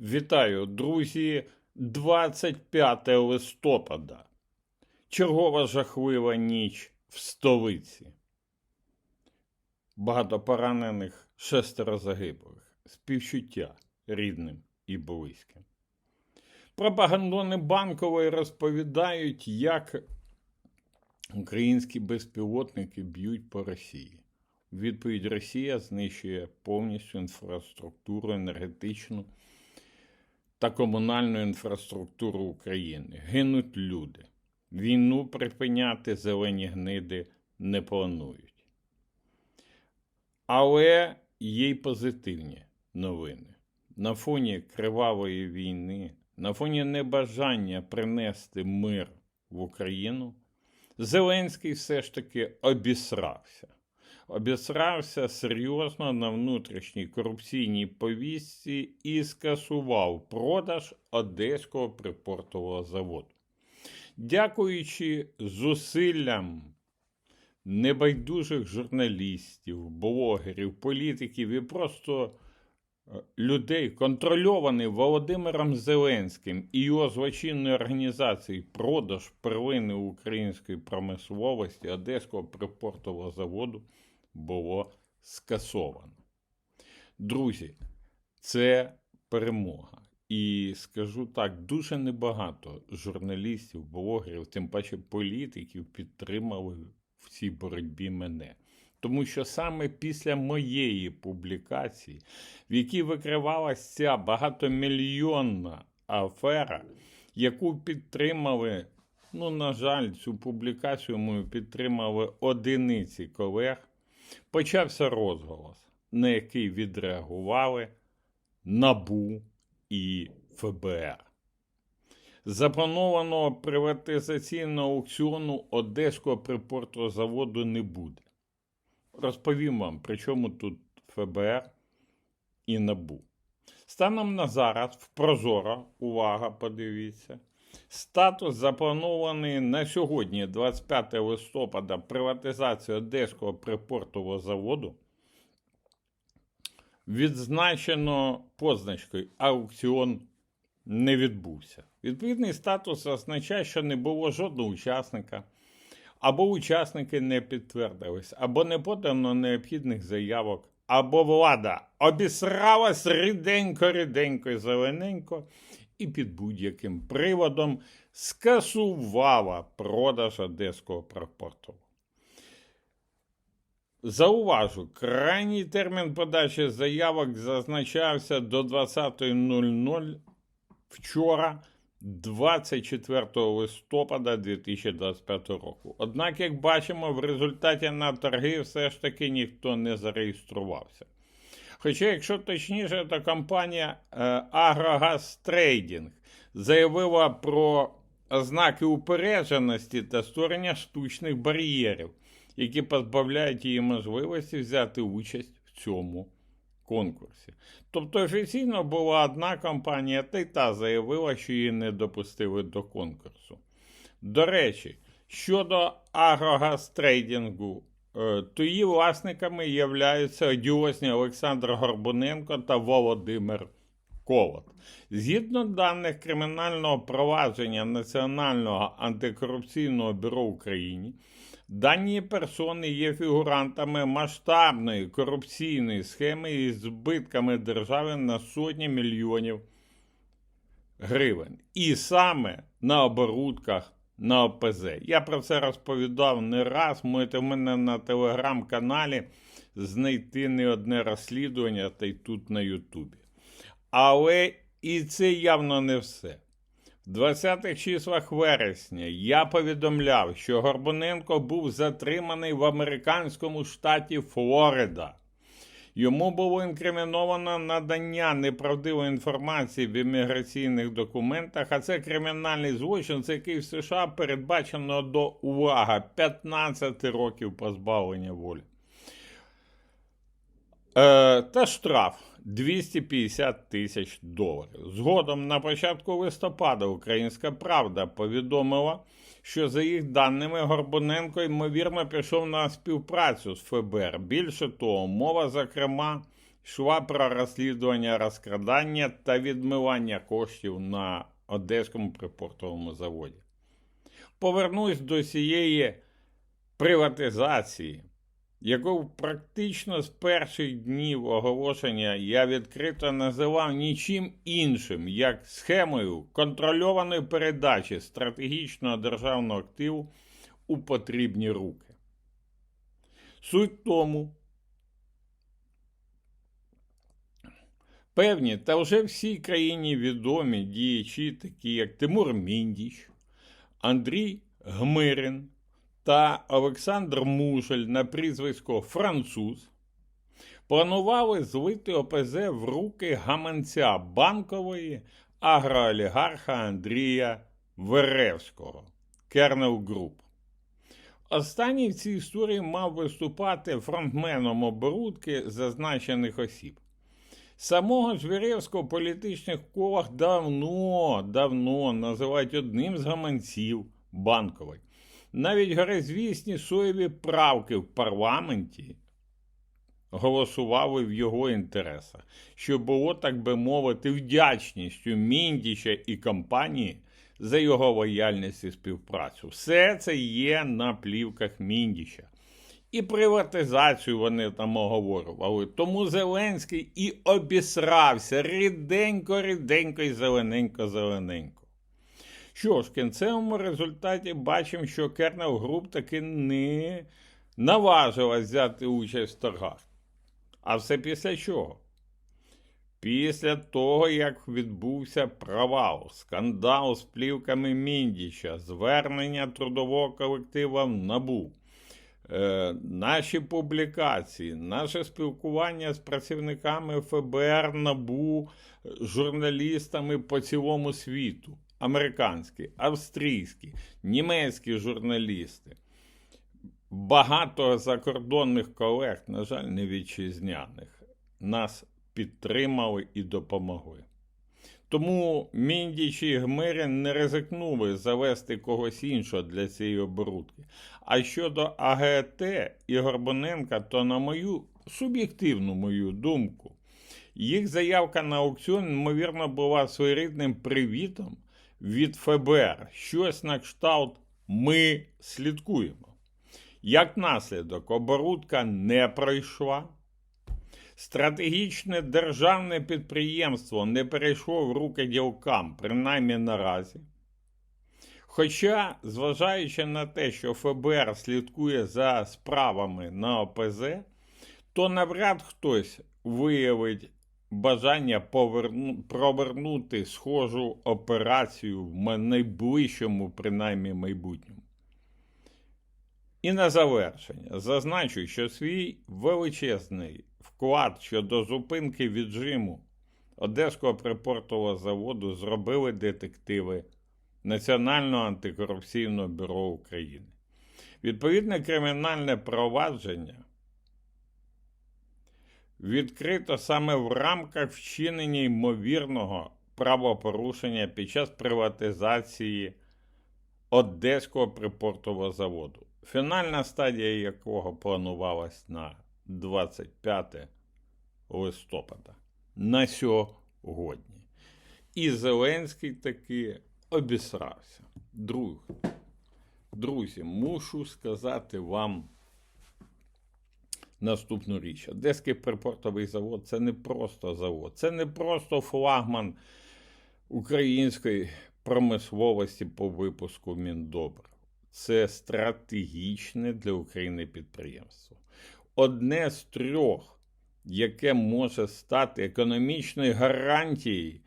Вітаю, друзі, 25 листопада. Чергова жахлива ніч в столиці. Багато поранених, шестеро загиблих, співчуття рідним і близьким. Пропагандони банкової розповідають, як українські безпілотники б'ють по Росії. Відповідь Росія знищує повністю інфраструктуру енергетичну та комунальну інфраструктуру України. Гинуть люди. Війну припиняти зелені гниди не планують. Але є й позитивні новини. На фоні кривавої війни, на фоні небажання принести мир в Україну, Зеленський все ж таки обісрався. Обісрався серйозно на внутрішній корупційній повістці і скасував продаж Одеського припортового заводу. Дякуючи зусиллям небайдужих журналістів, блогерів, політиків і просто е, людей, контрольований Володимиром Зеленським і його злочинною організацією продаж первини української промисловості Одеського припортового заводу було скасовано. Друзі, це перемога. І скажу так, дуже небагато журналістів, блогерів, тим паче політиків підтримали в цій боротьбі мене. Тому що саме після моєї публікації, в якій викривалася ця багатомільйонна афера, яку підтримали, ну, на жаль, цю публікацію мою підтримали одиниці колег, почався розголос, на який відреагували НАБУ і ФБР. Запланованого приватизаційного аукціону Одеського припортозаводу не буде. Розповім вам, при чому тут ФБР і НАБУ. Станом на зараз в Прозоро, увага, подивіться, статус запланований на сьогодні, 25 листопада, приватизації Одеського припортового заводу. Відзначено позначкою аукціон не відбувся. Відповідний статус означає, що не було жодного учасника, або учасники не підтвердились, або не подано необхідних заявок, або влада обісралась ріденько, ріденько і зелененько, і під будь-яким приводом скасувала продаж одеського прапорту. Зауважу, крайній термін подачі заявок зазначався до 20.00 вчора, 24 листопада 2025 року. Однак, як бачимо, в результаті на торги все ж таки ніхто не зареєструвався. Хоча, якщо точніше, то компанія е, Агрогаз Трейдінг заявила про ознаки упередженості та створення штучних бар'єрів які позбавляють її можливості взяти участь в цьому конкурсі. Тобто офіційно була одна компанія, та й та заявила, що її не допустили до конкурсу. До речі, щодо агрогазтрейдингу, е, то її власниками являються одіозні Олександр Горбуненко та Володимир Колот. Згідно даних кримінального провадження Національного антикорупційного бюро України, Дані персони є фігурантами масштабної корупційної схеми із збитками держави на сотні мільйонів гривень. І саме на оборудках на ОПЗ. Я про це розповідав не раз. Можете в мене на телеграм-каналі знайти не одне розслідування, та й тут на Ютубі. Але і це явно не все. В 20-х числах вересня я повідомляв, що Горбуненко був затриманий в американському штаті Флорида. Йому було інкриміновано надання неправдивої інформації в імміграційних документах, а це кримінальний злочин, за який в США передбачено до увага 15 років позбавлення волі. Е, Та штраф 250 тисяч доларів. Згодом на початку листопада Українська Правда повідомила, що за їх даними Горбуненко ймовірно пішов на співпрацю з ФБР. Більше того, мова, зокрема, йшла про розслідування розкрадання та відмивання коштів на Одеському припортовому заводі. Повернусь до цієї приватизації, яку практично з перших днів оголошення я відкрито називав нічим іншим, як схемою контрольованої передачі стратегічного державного активу у потрібні руки. Суть тому, певні та вже всій країні відомі діячі, такі як Тимур Міндіч, Андрій Гмирин та Олександр Мушель на прізвисько Француз, планували злити ОПЗ в руки гаманця банкової агроолігарха Андрія Веревського, Кернел Груп. Останній в цій історії мав виступати фронтменом оборудки зазначених осіб. Самого Звіревського в політичних колах давно, давно називають одним з гаманців банкової. Навіть горизвісні соєві правки в парламенті голосували в його інтересах, що було, так би мовити, вдячністю Міндіча і компанії за його лояльність і співпрацю. Все це є на плівках Міндіча. І приватизацію вони там оговорювали. Тому Зеленський і обісрався ріденько, ріденько і зелененько, зелененько. Що ж, в кінцевому результаті бачимо, що Кернел Груп таки не наважилась взяти участь в торгах. А все після чого? Після того, як відбувся провал, скандал з плівками Міндіча, звернення трудового колектива в НАБУ, е, наші публікації, наше спілкування з працівниками ФБР, НАБУ, журналістами по цілому світу, американські, австрійські, німецькі журналісти. Багато закордонних колег, на жаль, не вітчизняних, нас підтримали і допомогли. Тому Міндіч і Гмирин не ризикнули завести когось іншого для цієї оборудки. А щодо АГТ і Горбуненка, то, на мою суб'єктивну мою думку, їх заявка на аукціон, ймовірно, була своєрідним привітом від ФБР. Щось на кшталт ми слідкуємо. Як наслідок, оборудка не пройшла. Стратегічне державне підприємство не перейшло в руки ділкам, принаймні наразі. Хоча, зважаючи на те, що ФБР слідкує за справами на ОПЗ, то навряд хтось виявить бажання поверну... провернути схожу операцію в найближчому, принаймні, майбутньому. І на завершення зазначу, що свій величезний вклад щодо зупинки віджиму Одеського припортового заводу зробили детективи Національного антикорупційного бюро України. Відповідне кримінальне провадження відкрито саме в рамках вчинення ймовірного правопорушення під час приватизації Одеського припортового заводу, фінальна стадія якого планувалась на 25 листопада на сьогодні. І Зеленський таки обісрався. Друг, друзі, мушу сказати вам наступну річ. Одеський припортовий завод це не просто завод, це не просто флагман української промисловості по випуску міндобрив. Це стратегічне для України підприємство. Одне з трьох, яке може стати економічною гарантією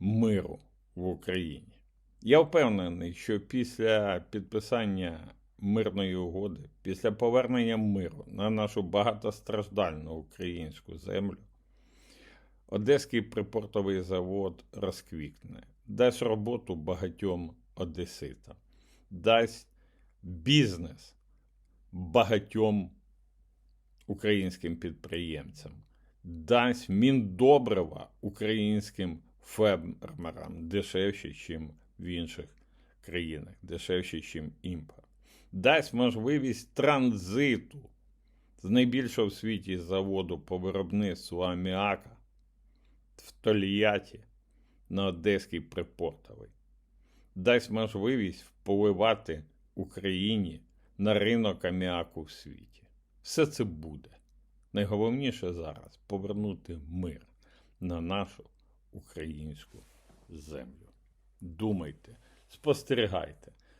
миру в Україні. Я впевнений, що після підписання мирної угоди, після повернення миру на нашу багатостраждальну українську землю, Одеський припортовий завод розквікне, дасть роботу багатьом одеситам, дасть бізнес багатьом українським підприємцям, дасть міндобрива українським фермерам дешевше, ніж в інших країнах, дешевше, ніж імпорт дасть можливість транзиту з найбільшого в світі заводу по виробництву аміака в Тольятті на Одеський припортовий. Дасть можливість впливати Україні на ринок аміаку в світі. Все це буде. Найголовніше зараз повернути мир на нашу українську землю. Думайте, спостерігайте,